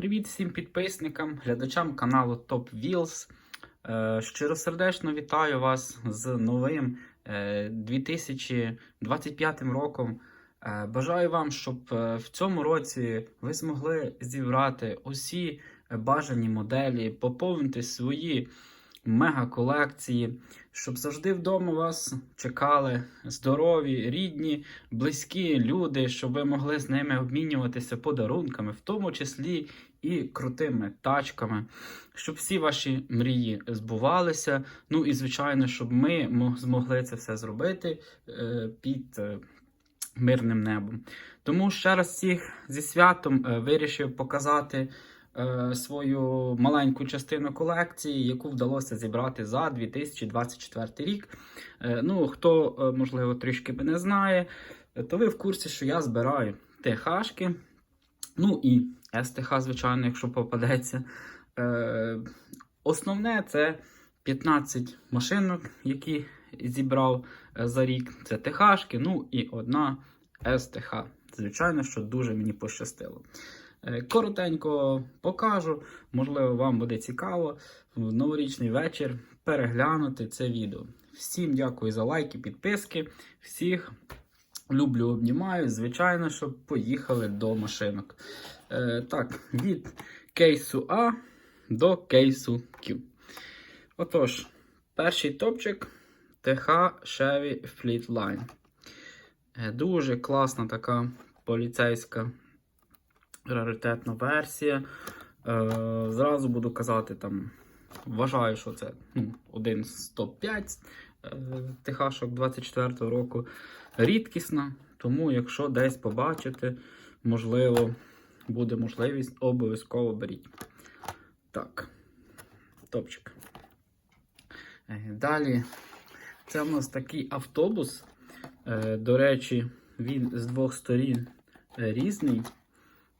Привіт всім підписникам, глядачам каналу Top Wheels. Е, Щиросердечно вітаю вас з новим е, 2025 роком. Е, Бажаю вам, щоб е, в цьому році ви змогли зібрати усі е, бажані моделі, поповнити свої мега-колекції, щоб завжди вдома вас чекали здорові, рідні, близькі люди, щоб ви могли з ними обмінюватися подарунками, в тому числі і крутими тачками, щоб всі ваші мрії збувалися. Ну і звичайно, щоб ми змогли це все зробити е, під е, мирним небом. Тому ще раз всіх зі святом е, вирішив показати свою маленьку частину колекції, яку вдалося зібрати за 2024 рік. Ну, хто, можливо, трішки мене знає, то ви в курсі, що я збираю ТХшки, ну і СТХ, звичайно, якщо попадеться. Е, основне це 15 машинок, які зібрав е, за рік. Це ТХшки, ну і одна СТХ. Звичайно, що дуже мені пощастило. Е, Коротенько покажу, можливо, вам буде цікаво в новорічний вечір переглянути це відео. Всім дякую за лайки, підписки. Всіх люблю, обнімаю. Звичайно, що поїхали до машинок. Е, так, від кейсу А до кейсу Q. Отож, перший топчик TH Chevy Fleetline. Е, Дуже класна така поліцейська раритетна версія. Е, зразу буду казати, там, вважаю, що це ну, один з топ-5 е, ТХ-шок 24 року. Рідкісна, тому якщо десь побачите, можливо, буде можливість, обов'язково беріть. Так, топчик. Е, Далі, це у нас такий автобус. Е, До речі, він з двох сторін різний.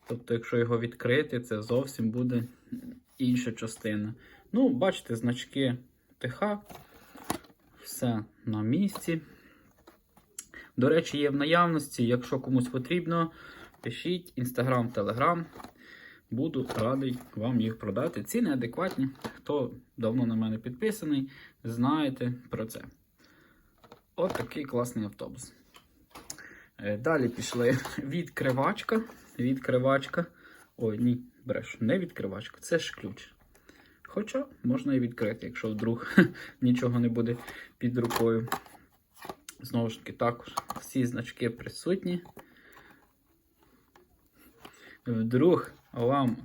Тобто, якщо його відкрити, це зовсім буде інша частина. Ну, бачите, значки ТХ. Все на місці. До речі, є в наявності. Якщо комусь потрібно, пишіть інстаграм, телеграм. Буду радий вам їх продати. Ціни адекватні. Хто давно на мене підписаний, знаєте про це. От такий класний автобус. Е, Далі пішли відкривачка. Відкривачка. Ой, ні, бреш, не відкривачка, це ж ключ. Хоча можна і відкрити, якщо вдруг нічого не буде під рукою. Знову ж таки, також всі значки присутні. Вдруг вам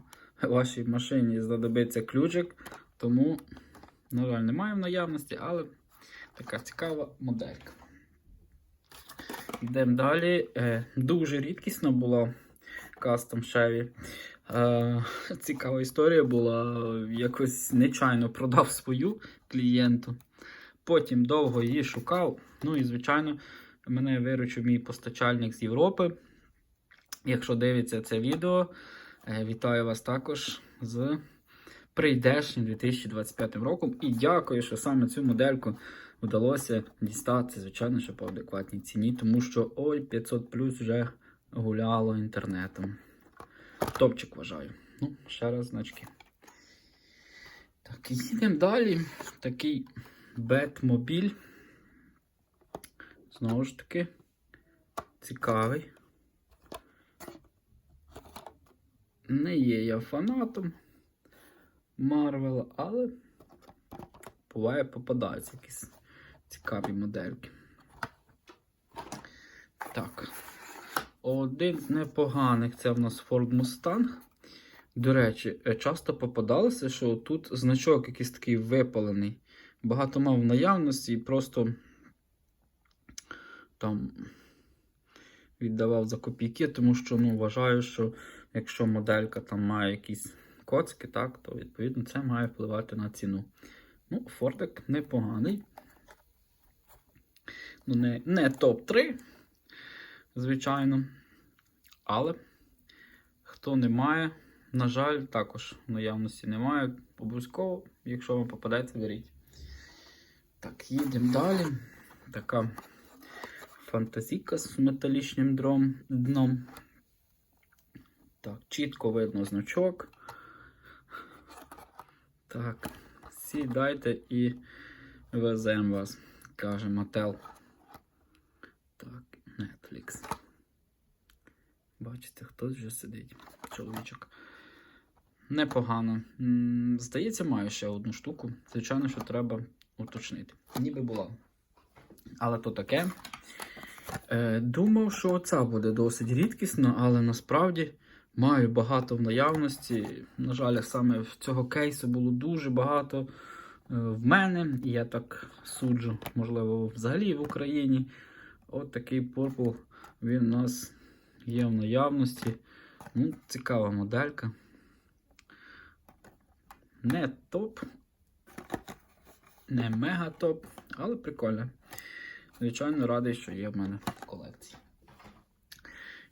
вашій машині знадобиться ключик, тому, на жаль, немає в наявності, але така цікава моделька. Йдемо далі. Е, Дуже рідкісна була кастом Chevy. Е, Цікава історія була. Якось нечайно продав свою клієнту. Потім довго її шукав. Ну і, звичайно, мене виручив мій постачальник з Європи. Якщо дивиться це відео, е, вітаю вас також з прийдешнім 2025 роком. І дякую, що саме цю модельку вдалося дістати, звичайно, що по адекватній ціні, тому що ой, 500 плюс вже гуляло інтернетом. Топчик вважаю. Ну, ще раз значки. Так, їдемо далі. Такий Бетмобіль. Знову ж таки, цікавий. Не є я фанатом Марвела, але буває попадаються якісь цікаві модельки. Так. Один з непоганих це в нас Ford Mustang. До речі, е, часто попадалося, що тут значок якийсь такий випалений. Багато мав в наявності і просто там віддавав за копійки, тому що ну, вважаю, що якщо моделька там має якісь коцки, так, то відповідно це має впливати на ціну. Ну, Фордик непоганий. Ну, не, не топ-3, звичайно. Але хто не має, на жаль, також наявності немає. Обов'язково, якщо вам попадеться, беріть. Так, їдемо далі. Така фантазійка з металічним дром, дном. Так, чітко видно значок. Так, сідайте і веземо вас, каже Мател. Так, Netflix. Бачите, хтось вже сидить. Чоловічок. Непогано. Здається, маю ще одну штуку. Звичайно, що треба уточнити. Ніби була. Але то таке. Е, думав, що оця буде досить рідкісна, але насправді маю багато в наявності. На жаль, саме в цього кейсу було дуже багато е, в мене. Я так суджу, можливо, взагалі в Україні. От такий Purple, він у нас є в наявності. Ну, цікава моделька. Не топ, не мега топ, але прикольно. Звичайно, радий, що є в мене в колекції.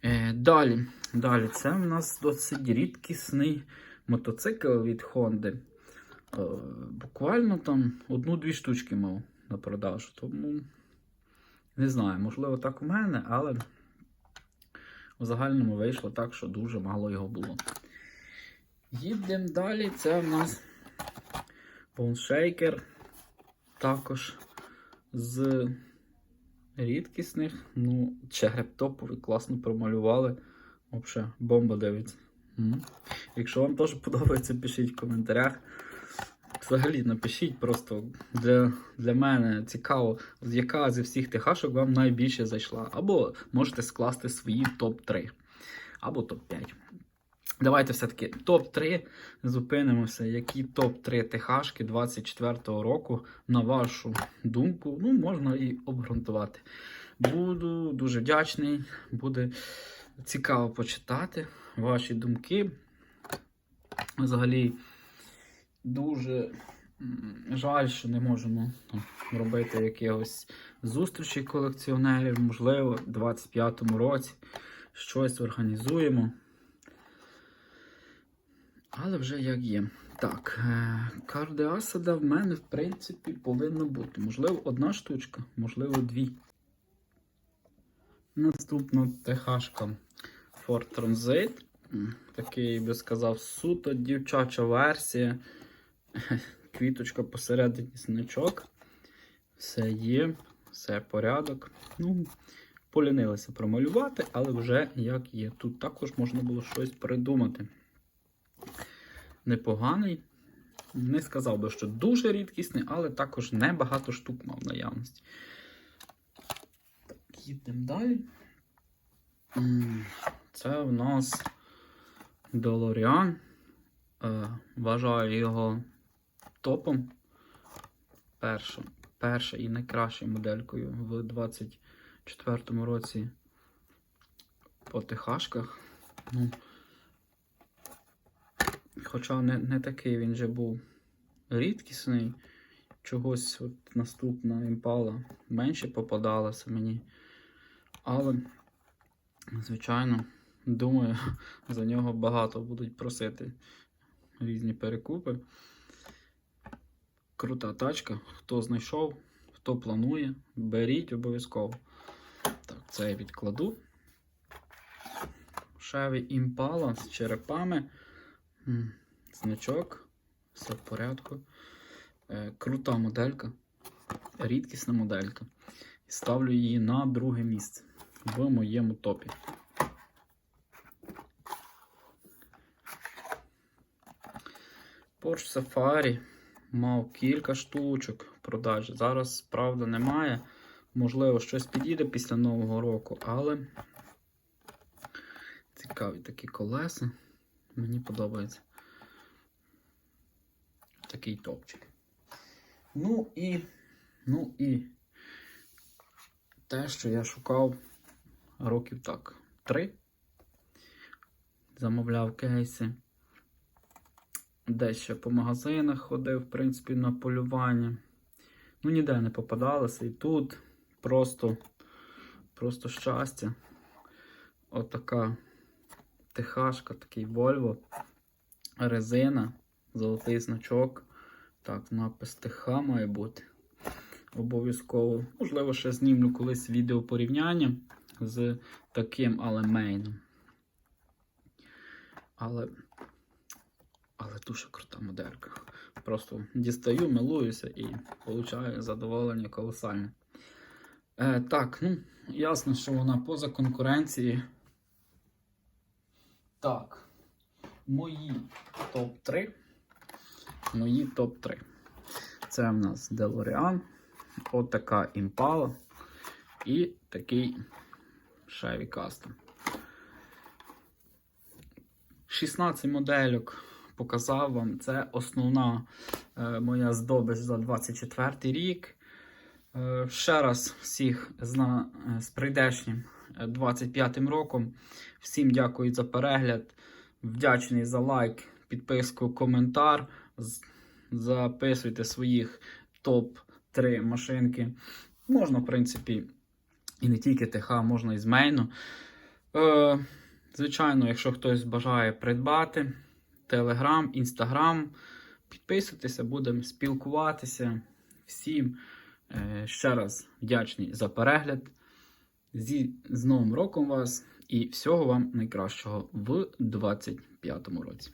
Е, далі, далі, це в нас досить рідкісний мотоцикл від Honda. Е, буквально там одну-дві штучки мав на продажу. Тому не знаю, можливо, так у мене, але в загальному вийшло так, що дуже мало його було. Їдемо далі. Це в нас Bone Також з рідкісних. Ну, череп топовий, класно промалювали. Взагалі, бомба дивиться. Якщо вам теж подобається, пишіть в коментарях. Взагалі напишіть просто для, для мене цікаво, яка зі всіх тихашок вам найбільше зайшла. Або можете скласти свої топ-3, або топ-5. Давайте все-таки топ-3 зупинимося. Які топ-3 ТХшки 24-го року, на вашу думку, ну, можна і обґрунтувати. Буду дуже вдячний, буде цікаво почитати ваші думки. Взагалі, дуже жаль, що не можемо робити якихось зустрічей колекціонерів. Можливо, в 25-му році щось організуємо. Але вже як є. Так, е, карди Асада в мене, в принципі, повинно бути. Можливо, одна штучка, можливо, дві. Наступна ТХшка Ford Transit. Такий, би сказав, суто дівчача версія. Квіточка посередині значок. Все є, все порядок. Ну, полінилися промалювати, але вже як є. Тут також можна було щось придумати непоганий. Не сказав би, що дуже рідкісний, але також небагато штук мав наявності. Так, їдемо далі. Це в нас Долоріан. Вважаю його топом. Перша, перша і найкращою моделькою в 24-му році по ТХшках. Ну, Хоча не, не такий він же був рідкісний. Чогось от наступна імпала менше попадалася мені. Але, звичайно, думаю, за нього багато будуть просити різні перекупи. Крута тачка. Хто знайшов, хто планує, беріть обов'язково. Так, це я відкладу. Шеві імпала з черепами. Значок, все в порядку. Е, крута моделька, рідкісна моделька. Ставлю її на друге місце в моєму топі. Porsche Safari мав кілька штучок в продажі. Зараз, правда, немає. Можливо, щось підійде після Нового року, але цікаві такі колеса. Мені подобається. Такий топчик. Ну і, ну і те, що я шукав років так три. Замовляв кейси. Десь ще по магазинах ходив, в принципі, на полювання. Ну, ніде не попадалося. І тут просто, просто щастя. Отака ТХшка, такий Volvo, резина, золотий значок. Так, напис ТХ має бути. Обов'язково. Можливо, ще знімлю колись відео порівняння з таким, але мейном. Але, але дуже крута моделька. просто дістаю, милуюся і получаю задоволення колосальне. Е, так, ну, ясно, що вона поза конкуренції. Так, мої топ-3. Мої топ-3. Це в нас DeLorean, отака Impala і такий Chevy Custom. 16 модельок показав вам. Це основна е, моя здобич за 24 рік. Е, ще раз всіх з, на, е, з прийдешнім е, 25 роком. Всім дякую за перегляд. Вдячний за лайк, підписку, коментар. Записуйте своїх топ-3 машинки. Можна, в принципі, і не тільки ТХ, можна і з. Е, звичайно, якщо хтось бажає придбати, Телеграм, Інстаграм, підписуйтеся, будемо спілкуватися. Всім е, ще раз вдячний за перегляд. Зі, з Новим роком вас і всього вам найкращого в 2025 році.